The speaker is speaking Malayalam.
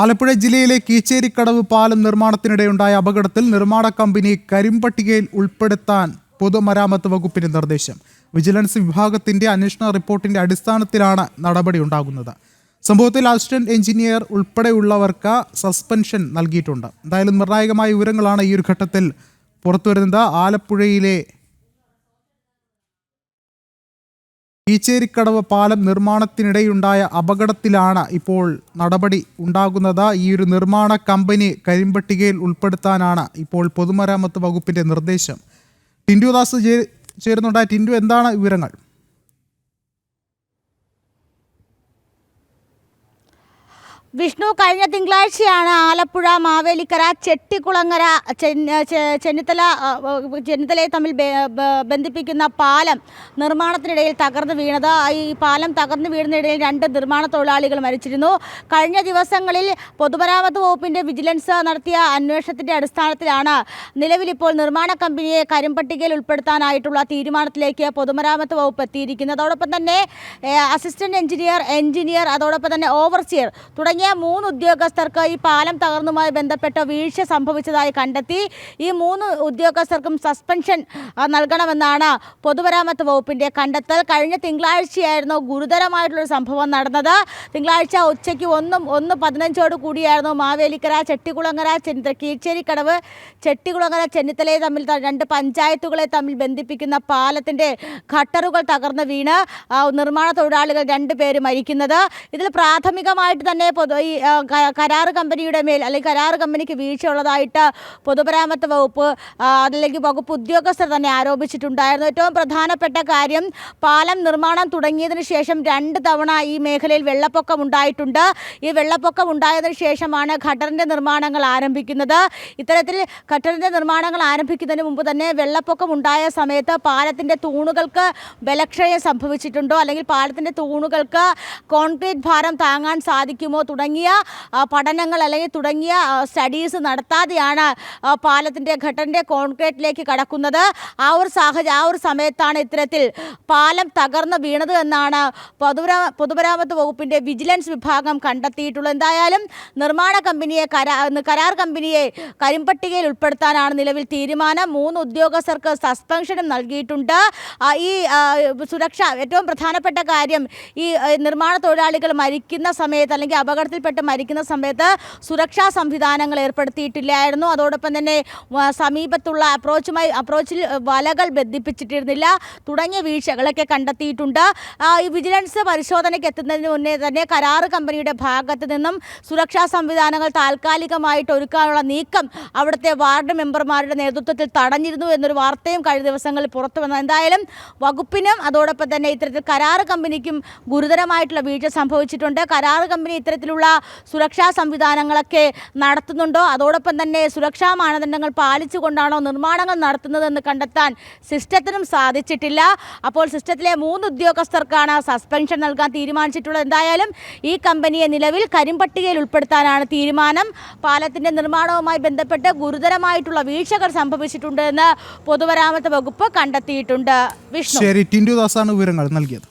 ആലപ്പുഴ ജില്ലയിലെ കീച്ചേരിക്കടവ് പാലം നിർമ്മാണത്തിനിടെയുണ്ടായ അപകടത്തിൽ നിർമ്മാണ കമ്പനി കരിമ്പട്ടികയിൽ ഉൾപ്പെടുത്താൻ പൊതുമരാമത്ത് വകുപ്പിന്റെ നിർദ്ദേശം. വിജിലൻസ് വിഭാഗത്തിന്റെ അന്വേഷണ റിപ്പോർട്ടിന്റെ അടിസ്ഥാനത്തിലാണ് നടപടി ഉണ്ടാകുന്നത്. സംഭവത്തിൽ അസിസ്റ്റന്റ് എഞ്ചിനീയർ ഉൾപ്പെടെയുള്ളവർക്ക് സസ്പെൻഷൻ നൽകിയിട്ടുണ്ട്. എന്തായാലും നിർണായകമായ വിവരങ്ങളാണ് ഈ ഒരു ഘട്ടത്തിൽ പുറത്തുവരുന്നത്. ആലപ്പുഴയിലെ ഈച്ചേരിക്കടവ് പാലം നിർമ്മാണത്തിനിടെയുണ്ടായ അപകടത്തിലാണ് ഇപ്പോൾ നടപടി ഉണ്ടാകുന്നത്. ഈ ഒരു നിർമ്മാണ കമ്പനി കരിമ്പട്ടികയിൽ ഉൾപ്പെടുത്താനാണ് ഇപ്പോൾ പൊതുമരാമത്ത് വകുപ്പിന്റെ നിർദ്ദേശം. ടിൻഡു ദാസ് ചേരുന്നുണ്ടായ ടിൻഡു എന്താണ് വിവരങ്ങൾ? വിഷ്ണു കഴിഞ്ഞ തിങ്കളാഴ്ചയാണ് ആലപ്പുഴ മാവേലിക്കര ചെട്ടിക്കുളങ്ങര ചെന്നിത്തല ചെന്നിത്തലയെ തമ്മിൽ ബന്ധിപ്പിക്കുന്ന പാലം നിർമ്മാണത്തിനിടയിൽ തകർന്നു വീണത്. ഈ പാലം തകർന്നു വീഴുന്നതിനിടയിൽ രണ്ട് നിർമ്മാണ തൊഴിലാളികൾ മരിച്ചിരുന്നു. കഴിഞ്ഞ ദിവസങ്ങളിൽ പൊതുമരാമത്ത് വകുപ്പിന്റെ വിജിലൻസ് നടത്തിയ അന്വേഷണത്തിന്റെ അടിസ്ഥാനത്തിലാണ് നിലവിലിപ്പോൾ നിർമ്മാണ കമ്പനിയെ കരിമ്പട്ടികയിൽ ഉൾപ്പെടുത്താനായിട്ടുള്ള തീരുമാനത്തിലേക്ക് പൊതുമരാമത്ത് വകുപ്പ് എത്തിയിരിക്കുന്നത്. അതോടൊപ്പം തന്നെ അസിസ്റ്റന്റ് എഞ്ചിനീയർ എഞ്ചിനീയർ അതോടൊപ്പം തന്നെ ഓവർസിയർ തുടങ്ങിയ മൂന്ന് ഉദ്യോഗസ്ഥർക്ക് ഈ പാലം തകർന്നുമായി ബന്ധപ്പെട്ട വീഴ്ച സംഭവിച്ചതായി കണ്ടെത്തി. ഈ മൂന്ന് ഉദ്യോഗസ്ഥർക്കും സസ്പെൻഷൻ നൽകണമെന്നാണ് പൊതുമരാമത്ത് വകുപ്പിന്റെ കണ്ടെത്തൽ. കഴിഞ്ഞ തിങ്കളാഴ്ചയായിരുന്നു ഗുരുതരമായിട്ടുള്ളൊരു സംഭവം നടന്നത്. തിങ്കളാഴ്ച ഉച്ചയ്ക്ക് ഒന്നും ഒന്ന് പതിനഞ്ചോട് കൂടിയായിരുന്നു മാവേലിക്കര ചെട്ടിക്കുളങ്ങര ചെന്നി കീച്ചേരിക്കടവ് ചെട്ടികുളങ്ങര ചെന്നിത്തലയെ തമ്മിൽ രണ്ട് പഞ്ചായത്തുകളെ തമ്മിൽ ബന്ധിപ്പിക്കുന്ന പാലത്തിന്റെ ഘട്ടറുകൾ തകർന്ന് വീണ് നിർമ്മാണ തൊഴിലാളികൾ രണ്ടുപേര് മരിക്കുന്നത്. ഇതിൽ പ്രാഥമികമായിട്ട് തന്നെ ഈ കരാർ കമ്പനിയുടെ മേൽ അല്ലെങ്കിൽ കരാർ കമ്പനിക്ക് വീഴ്ച ഉള്ളതായിട്ട് പൊതുമരാമത്ത് വകുപ്പ് അല്ലെങ്കിൽ വകുപ്പ് ഉദ്യോഗസ്ഥർ തന്നെ ആരോപിച്ചിട്ടുണ്ടായിരുന്നു. ഏറ്റവും പ്രധാനപ്പെട്ട കാര്യം പാലം നിർമ്മാണം തുടങ്ങിയതിന് ശേഷം രണ്ട് തവണ ഈ മേഖലയിൽ വെള്ളപ്പൊക്കം ഉണ്ടായിട്ടുണ്ട്. ഈ വെള്ളപ്പൊക്കം ഉണ്ടായതിനു ശേഷമാണ് ഖട്ടറിന്റെ നിർമ്മാണങ്ങൾ ആരംഭിക്കുന്നത്. ഇത്തരത്തിൽ ഖട്ടറിന്റെ നിർമ്മാണങ്ങൾ ആരംഭിക്കുന്നതിന് മുമ്പ് തന്നെ വെള്ളപ്പൊക്കം ഉണ്ടായ സമയത്ത് പാലത്തിന്റെ തൂണുകൾക്ക് ബലക്ഷയം സംഭവിച്ചിട്ടുണ്ടോ? അല്ലെങ്കിൽ പാലത്തിന്റെ തൂണുകൾക്ക് കോൺക്രീറ്റ് ഭാരം താങ്ങാൻ സാധിക്കുമോ? തുടങ്ങിയ പഠനങ്ങൾ അല്ലെങ്കിൽ തുടങ്ങിയ സ്റ്റഡീസ് നടത്താതെയാണ് പാലത്തിന്റെ ഘട്ടന്റെ കോൺക്രീറ്റിലേക്ക് കടക്കുന്നത്. ആ ഒരു സാഹചര്യം ആ ഒരു സമയത്താണ് ഇത്തരത്തിൽ പാലം തകർന്ന് വീണത് എന്നാണ് പൊതുമരാ പൊതുമരാമത്ത് വകുപ്പിന്റെ വിജിലൻസ് വിഭാഗം കണ്ടെത്തിയിട്ടുള്ളത്. എന്തായാലും നിർമ്മാണ കമ്പനിയെ കരാ കരാർ കമ്പനിയെ കരിമ്പട്ടികയിൽ ഉൾപ്പെടുത്താനാണ് നിലവിൽ തീരുമാനം. മൂന്ന് ഉദ്യോഗസ്ഥർക്ക് സസ്പെൻഷനും നൽകിയിട്ടുണ്ട്. ഈ സുരക്ഷ ഏറ്റവും പ്രധാനപ്പെട്ട കാര്യം ഈ നിർമ്മാണ തൊഴിലാളികൾ മരിക്കുന്ന സമയത്ത് അല്ലെങ്കിൽ അപകടത്തിൽപ്പെട്ട് മരിക്കുന്ന സമയത്ത് സുരക്ഷാ സംവിധാനങ്ങൾ ഏർപ്പെടുത്തിയിട്ടില്ലായിരുന്നു. അതോടൊപ്പം തന്നെ സമീപത്തുള്ള അപ്രോച്ചുമായി അപ്രോച്ചിൽ വലകൾ ബന്ധിപ്പിച്ചിട്ടിരുന്നില്ല. തുടങ്ങിയ വീഴ്ചകളൊക്കെ കണ്ടെത്തിയിട്ടുണ്ട്. ഈ വിജിലൻസ് പരിശോധനയ്ക്ക് എത്തുന്നതിന് മുന്നേ തന്നെ കരാറ് കമ്പനിയുടെ ഭാഗത്ത് നിന്നും സുരക്ഷാ സംവിധാനങ്ങൾ താൽക്കാലികമായിട്ട് ഒരുക്കാനുള്ള നീക്കം അവിടുത്തെ വാർഡ് മെമ്പർമാരുടെ നേതൃത്വത്തിൽ തടഞ്ഞിരുന്നു എന്നൊരു വാർത്തയും കഴിഞ്ഞ ദിവസങ്ങളിൽ പുറത്തു വന്നു. എന്തായാലും വകുപ്പിനും അതോടൊപ്പം തന്നെ ഇത്തരത്തിൽ കരാറ് കമ്പനിക്കും ഗുരുതരമായിട്ടുള്ള വീഴ്ച സംഭവിച്ചിട്ടുണ്ട്. കരാറ് കമ്പനി ഇത്തരത്തിലുള്ള സുരക്ഷാ സംവിധാനങ്ങളൊക്കെ നടത്തുന്നുണ്ടോ? അതോടൊപ്പം തന്നെ സുരക്ഷാ മാനദണ്ഡങ്ങൾ പാലിച്ചുകൊണ്ടാണോ നിർമ്മാണങ്ങൾ നടത്തുന്നതെന്ന് കണ്ടെത്താൻ സിസ്റ്റത്തിനും സാധിച്ചിട്ടില്ല. അപ്പോൾ സിസ്റ്റത്തിലെ മൂന്ന് ഉദ്യോഗസ്ഥർക്കാണ് സസ്പെൻഷൻ നൽകാൻ തീരുമാനിച്ചിട്ടുള്ളത്. എന്തായാലും ഈ കമ്പനിയെ നിലവിൽ കരിമ്പട്ടികയിൽ ഉൾപ്പെടുത്താനാണ് തീരുമാനം. പാലത്തിന്റെ നിർമ്മാണവുമായി ബന്ധപ്പെട്ട് ഗുരുതരമായിട്ടുള്ള വീഴ്ചകൾ സംഭവിച്ചിട്ടുണ്ട് എന്ന് പൊതുമരാമത്ത് വകുപ്പ് കണ്ടെത്തിയിട്ടുണ്ട്. വിഷ്ണു. ശരി ടിൻഡു ദാസാണ് വിവരങ്ങൾ നൽകിയത്.